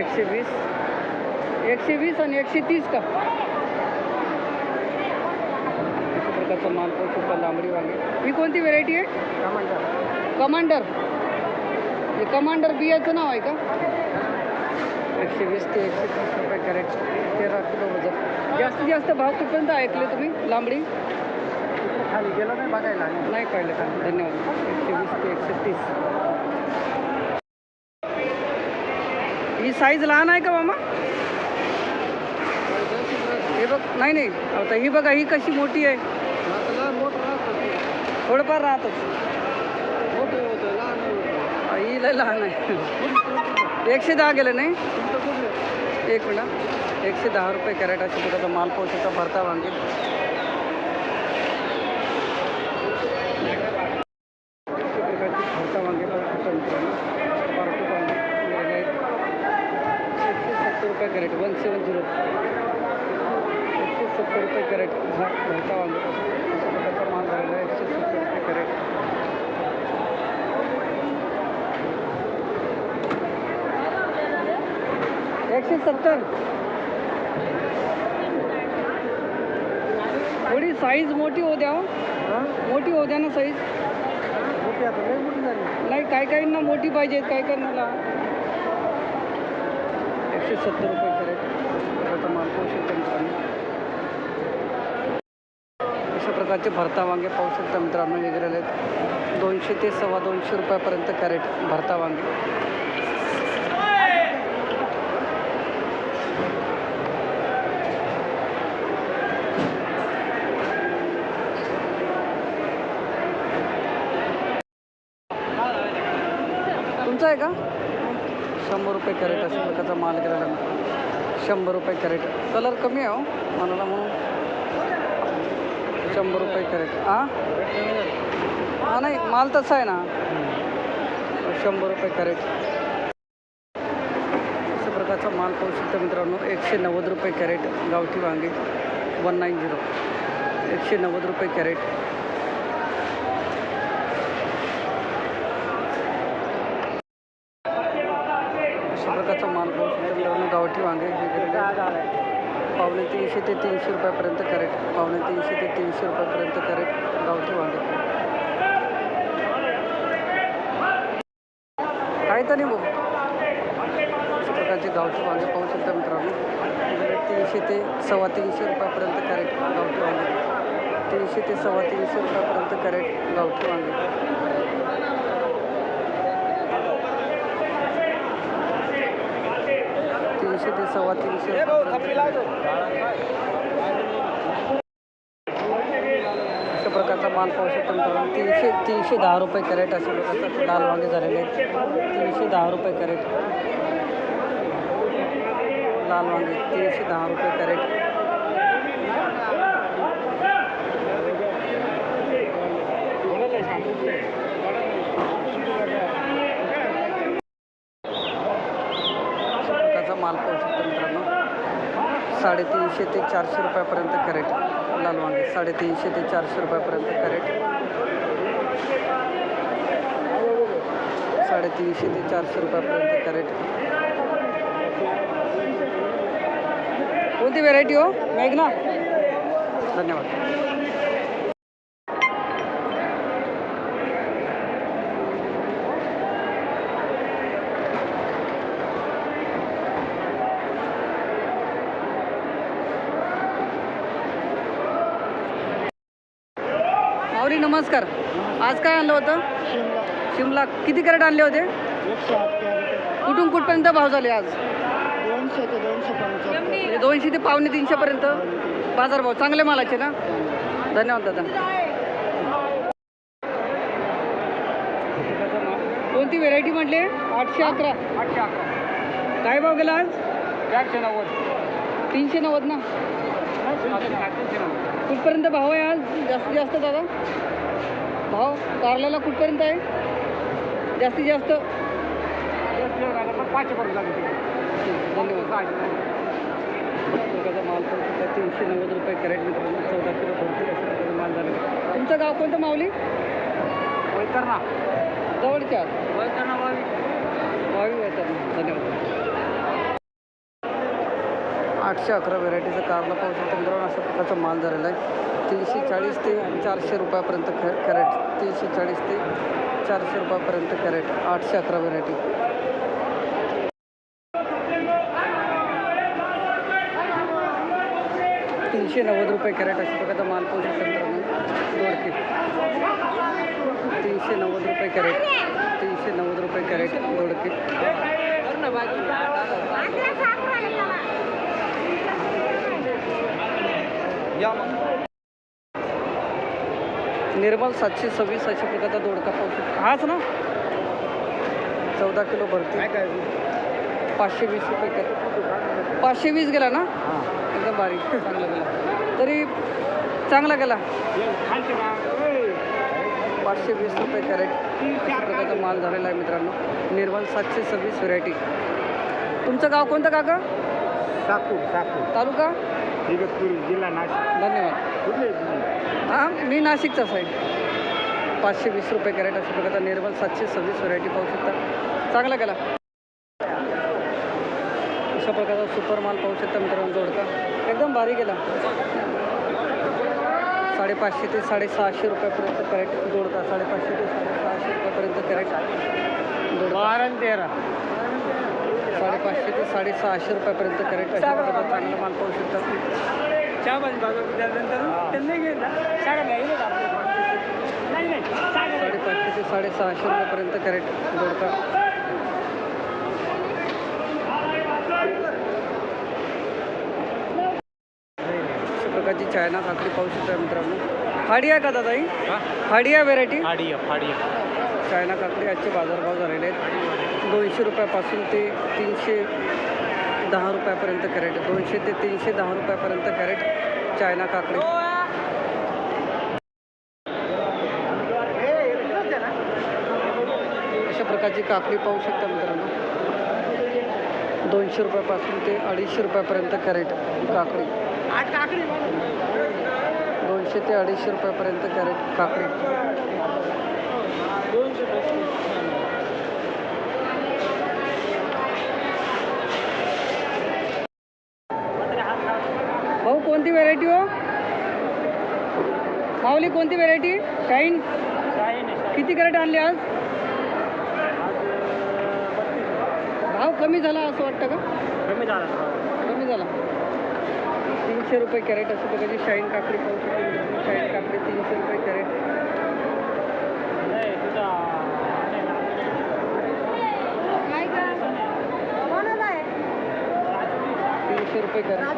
एकशे वीस. एकशे वीस आणि एकशे तीस का? अशा प्रकारचा माल शकता लांबडी वांगे ही कोणती व्हेरायटी आहे? कमांडर. हे कमांडर बियाचं नाव आहे का? एकशे वीस ते एकशे तीस रुपये कॅरेट. तेरा किलो वजन. जास्तीत जास्त भाव कुठपर्यंत ऐकले तुम्ही? लांबडी? खाली गेलो नाही बघायला. नाही कळलं का? धन्यवाद. एकशे वीस ते एकशे तीस. ही साईज लहान आहे का मामा? हे बघ नाही नाही. आता ही बघा ही कशी मोठी आहे. थोडंफार राहतच. ही लय लहान आहे. एकशे दहा गेलं नाही? एक मिनिट. एकशे दहा रुपये कॅरेट अशा माल पोहोचवता भरता वांगे अशा प्रकारची भरता वांगे पाहू शकता मित्रांनो बारकोट वांगे मिळाले आहेत. एकशे सत्तर रुपये कॅरेट वन सेवन झिरो एकशे सत्तर रुपये कॅरेट हा भरता वांगे. अशा प्रकारचा माल झालेला आहे. एकशे सत्तर रुपये कॅरेट. एकशे सत्तर. थोडी साईज मोठी होऊ द्या हो. मोठी होऊ द्या ना साईज मोठी आता लई मोठी झाली. नाही काही काहींना मोठी पाहिजे काही काहींना एकशे सत्तर रुपये कॅरेट. आता माल पाहू शकता मित्रांनो अशा प्रकारचे भरता वांगे पाहू शकता मित्रांनो. वेगळे आहेत. दोनशे ते सव्वा दोनशे रुपयापर्यंत कॅरेट भरता वांगे तुमचं आहे का? शंभर रुपये कॅरेट असेल प्रकारचा माल गेलेला शंभर रुपये कॅरेट. कलर कमी आहे हो मनाला म्हणून. शंभर रुपये कॅरेट. हां हां नाही माल तसा आहे ना. शंभर रुपये कॅरेट. अशा प्रकारचा माल पाहू शकता मित्रांनो. एकशे नव्वद रुपये कॅरेट गावठी वांगे वन नाईन झिरो. एकशे नव्वद रुपये कॅरेट अशा प्रकारचा माल पाहू शकता मित्रांनो गावठी वांगे हे गेलेले आहेत. पावणे तीनशे ते तीनशे रुपयापर्यंत कॅरेट पावणे तीनशे ते तीनशे रुपयापर्यंत कॅरेट गावठी वांगे. काय तर नाही भाऊ अशा प्रकारचे गावठी वांगे पाहू शकता मित्रांनो. म्हणजे तीनशे ते सव्वा तीनशे रुपयापर्यंत कॅरेट गावठी वांगे. तीनशे ते सव्वा तीनशे रुपयापर्यंत कॅरेट गावठी वांगे. तीनशे ते सव्वा तीनशे अशा प्रकारचा माल पाहू शकतो मित्रांनो. तीनशे तीनशे दहा रुपये कॅरेट अशा प्रकारचा लाल वांगे झालेले आहेत. तीनशे दहा रुपये कॅरेट. लाल वांगे तीनशे दहा रुपये कॅरेट प्रकारचा माल पाहू शकतो मित्रांनो. साडेतीनशे ते चारशे रुपयापर्यंत कॅरेट लाल वांगे. साडेतीनशे ते चारशे रुपयापर्यंत कॅरेट. साडेतीनशे ते चारशे रुपयापर्यंत कॅरेट. कोणती व्हेरायटी हो? मेघना धन्यवाद माऊली नमस्कार आज काय आणलं होतं? शिमला. शिमला किती कॅरेट आणले होते? कुठून कुठपर्यंत भाव झाले आज? दोनशे ते दोनशे दोनशे ते पावणे तीनशेपर्यंत बाजार भाव. चांगले मालाचे ना? धन्यवाद दादा. कोणती व्हेरायटी म्हटले? आठशे अकरा. आठशे अकरा काय भाव गेला आज? चारशे नव्वद तीनशे नव्वद ना? कुठपर्यंत भाव आहे आज? जास्तीत जास्त दादा? भाव कारल्याला कुठपर्यंत आहे? जास्तीत जास्त? पाचशे करून लागेल धन्यवाद माल पण सुद्धा तीनशे नव्वद रुपये कॅरेट मित्रांनो चौदा किलो भरपूर अशा प्रकारचा माल झाला तुमचं गाव कोणतं माऊली? वैतरणा. जवळच्या? वैतरणा वावी वावी वैतरणा. धन्यवाद. आठशे अकरा व्हेरायटीचं कारला पाहू शकतो मित्रांनो अशा प्रकारचा माल झालेला आहे. तीनशे चाळीस ते चारशे रुपयापर्यंत कॅ कॅरेट. तीनशे चाळीस ते चारशे रुपयापर्यंत कॅरेट. आठशे अकरा व्हेरायटी. तीनशे नव्वद रुपये कॅरेट अशा प्रकारचा माल पाहू शकतो मित्रांनो. दोडके. तीनशे नव्वद रुपये कॅरेट. तीनशे नव्वद रुपये कॅरेट दोडके. या. मग निर्मल सातशे सव्वीस अशा प्रकारचा दोडका पाहू शकतो हाच ना? चौदा किलो भरते. काय पाचशे वीस रुपये पाचशे वीस गेला ना? एकदम बारीक. चांगला गेला. तरी चांगला गेला. पाचशे वीस रुपये कॅरेट. अशा प्रकारचा माल झालेला आहे मित्रांनो. निर्मल सातशे सव्वीस व्हरायटी. तुमचं गाव कोणतं काका? साकूर साकूर तालुका? इगतपुरी जिल्हा नाशिक. धन्यवाद. कुठले हां मी नाशिकचाच आहे. पाचशे वीस रुपये कॅरेट अशा प्रकारचा निर्मल सातशे सव्वीस व्हरायटी पाहू शकता. चांगला गेला अशा प्रकारचा सुपर माल पाहू शकता मित्रांनो जोडका. एकदम भारी गेला साडेपाचशे ते साडेसहाशे रुपयापर्यंत कॅरेट जोडका. साडेपाचशे ते साडेसहाशे रुपयापर्यंत कॅरेट जोडका. बारा आणि तेरा. साडेपाचशे ते साडेसहाशे रुपयापर्यंत प्रकारचा चांगला माल पाहू शकता चहा बंद बाजू त्यानंतर त्यांनी घेतला. साडे नाही नाही नाही. साडे साडेपाचशे ते साडेसहाशे रुपयापर्यंत कॅरेट जोडका. अशा प्रकारची चायना काकडी पाहू शकता मित्रांनो. हाडी आहे का दादा ही? हाडी आहे व्हेरायटी? फाडिया फाडिया चायना काकडी आजचे बाजारभाव झालेले आहेत. दोनशे रुपयापासून ते तीनशे दहा रुपयापर्यंत कॅरेट दोनशे ते तीनशे दहा रुपयापर्यंत कॅरेट चायना काकडी. अशा प्रकारची काकडी पाहू शकता मित्रांनो. दोनशे रुपयापासून ते अडीचशे रुपयापर्यंत कॅरेट काकडी काकडी. दोनशे ते अडीचशे रुपयापर्यंत कॅरेट काकडी. भाऊ कोणती व्हेरायटी हो? माऊली कोणती व्हेरायटी शाईन किती कॅरेट आणले आज? भाव कमी झाला असं वाटतं का? कमी झाला कमी झाला. तीनशे रुपये कॅरेट असं प्रकारची शाईन काकडी पाहू शकतो. शाईन काकडी तीनशे रुपये कॅरेट नाही तुझा रुपये करा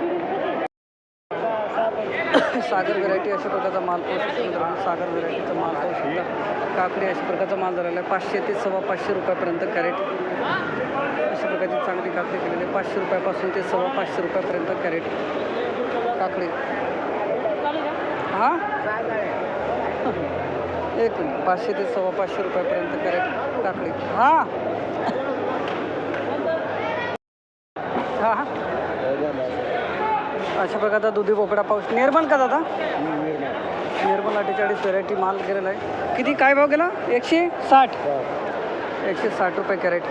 सागर व्हेरायटी अशा प्रकारचा माल पाहू शकतो मित्रांनो. सागर व्हेरायटीचा माल पाहू शकता. काकडी अशा प्रकारचा माल झालेला आहे. पाचशे ते सव्वा पाचशे रुपयापर्यंत कॅरेट. अशा प्रकारची चांगली काकडी केलेली आहे. पाचशे रुपयापासून ते सव्वा पाचशे रुपयापर्यंत कॅरेट. काकडी. हां? एक मिनिट. पाचशे ते सव्वा पाचशे रुपयापर्यंत कॅरेट काकडी. हां? हां हां. अशा प्रकारचा दुधी भोपळा पाऊस. निर्मल का दादा? निर्मल अठ्ठेचाळीस व्हेरायटी माल गेलेला आहे. किती? काय भाव गेला? एकशे साठ? एकशे साठ रुपये कॅरेट.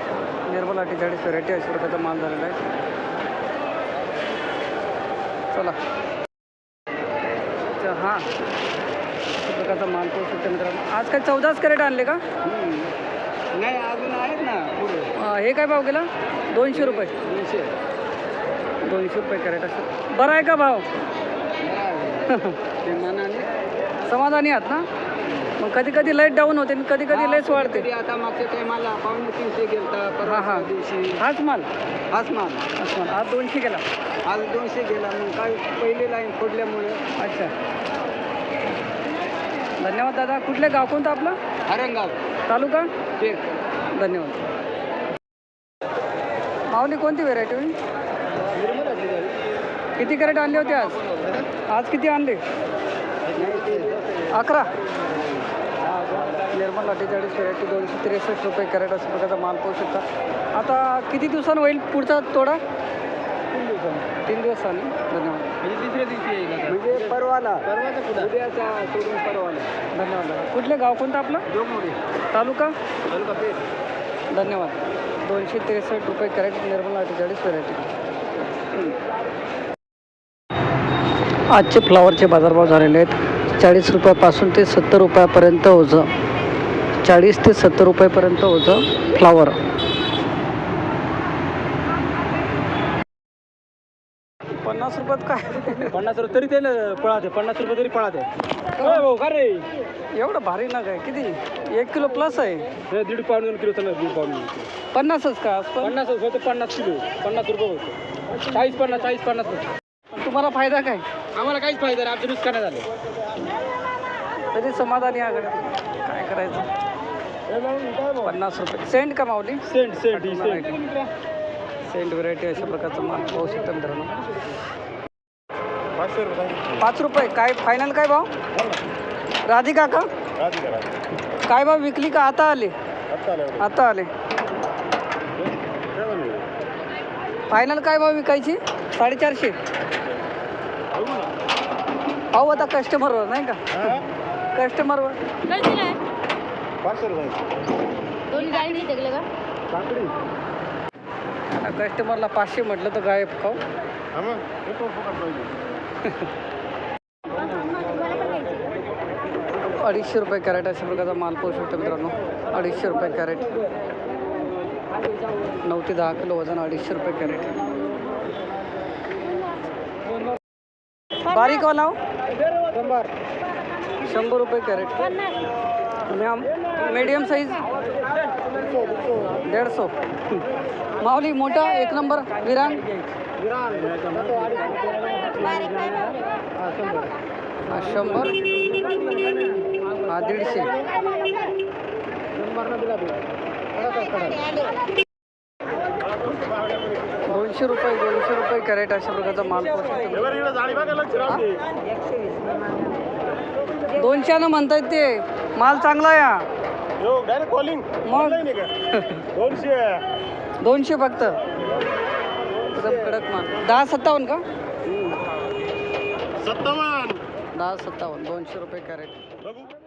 निर्मल अठ्ठेचाळीस व्हेरायटी अशा प्रकारचा माल झालेला आहे. चला. अच्छा, हां अशा प्रकारचा माल पाहू शकतो मित्रांनो. आज काय चौदाच कॅरेट आणले का? नाही अजून आहेत ना हे काय भाव गेला? दोनशे रुपये. दोनशे. दोनशे रुपये कॅरेट असं बरं आहे का भाव? ते मनाने. समाधानी आहात ना? मग कधी कधी लाइट डाऊन होते आणि कधी कधी लाइट वाढते. आता मागच्या टायमाला पावणे तीनशे गेलता हा, परवा हा. दिवशी. हाच माल? हाच माल. हाच माल. आज दोनशे गेला. आज दोनशे गेला. मग काय पहिले लाईन फोडल्यामुळे. अच्छा. धन्यवाद दादा. कुठले गाव कोणतं आपलं? हरंगाव तालुका? पेर धन्यवाद. माऊली कोणती व्हेरायटी होईल किती कॅरेट आणले होते आज? आज किती आणले? अकरा. निर्मल अठ्ठेचाळीस व्हेरायटी दोनशे त्रेसष्ट रुपये कॅरेट असं प्रकारचा माल पाहू शकता. आता किती दिवसांनी होईल पुढचा तोडा? तीन दिवसांनी. धन्यवाद. म्हणजे तिसऱ्या दिवशी येईल म्हणजे परवाला. परवाचा पुढे उद्याचा सोडून परवाला. धन्यवाद. कुठले गाव कोणतं आपलं? जोगमोडी तालुका? तालुका पेर धन्यवाद. दोनशे त्रेसष्ट रुपये कॅरेट निर्मल अठ्ठेचाळीस व्हेरायटी आजचे फ्लावरचे बाजारभाव झालेले आहेत. चाळीस रुपयापासून ते सत्तर रुपयापर्यंत ओझं. चाळीस ते सत्तर रुपयापर्यंत ओझं फ्लावर. पन्नास रुपयात काय? पन्नास रुपये तरी ते पळाते पन्नास रुपये तरी पळाते. भाऊ का रे. एवढं भारी ना काय किती? एक किलो प्लस आहे. हे दीड पाऊण दोन किलो चालणार दीड पाऊण पन्नासच का? पन्नास होते पन्नास किलो. पन्नास रुपये होते. चाळीस पन्नास चाळीस पन्नास. रुपये. तुम्हाला फायदा काय? आम्हाला काहीच फायदा नाही आमचे नुकसान झाले. तरी समाधानी आकडे काय करायचं? पन्नास रुपये. सेंट का माऊली? सेंट सेंट ही सेंट. सेंट व्हरायटी अशा प्रकारचं माल पाहू शकता मित्रांनो. पाचशे रुपये पाच रुपये. काय फायनल काय भाव? राधिका का? काय भाव विकली का? आता आले. आता आले. फायनल काय भाव विकायची? साडेचारशे. पाहू आता कस्टमरवर नाही का? कस्टमरवर आता कस्टमरला पाचशे म्हटलं तर गायब खाऊ. अडीचशे रुपये कॅरेट अशा प्रकारचा माल पाहू शकतो मित्रांनो. अडीचशे रुपये कॅरेट. नऊ ते दहा किलो वजन अडीचशे रुपये कॅरेट. बारीक वाला शंभर शंभर रुपये कॅरेट. मॅम मीडियम साईज दीडशे माऊली मोठा एक नंबर विरान. हा शंभर. हा दीडशे. दोनशे रुपये दोनशे रुपये कॅरेट अशा प्रकारचा माल शकतो. दोनशेनं म्हणतायत ते. माल चांगला या डायरेक्ट कॉलिंग मग? दोनशे. दोनशे फक्त. कडक माल. दहा सत्तावन्न का? सत्तावन्न. दहा सत्तावन्न दोनशे रुपये कॅरेट. बघू.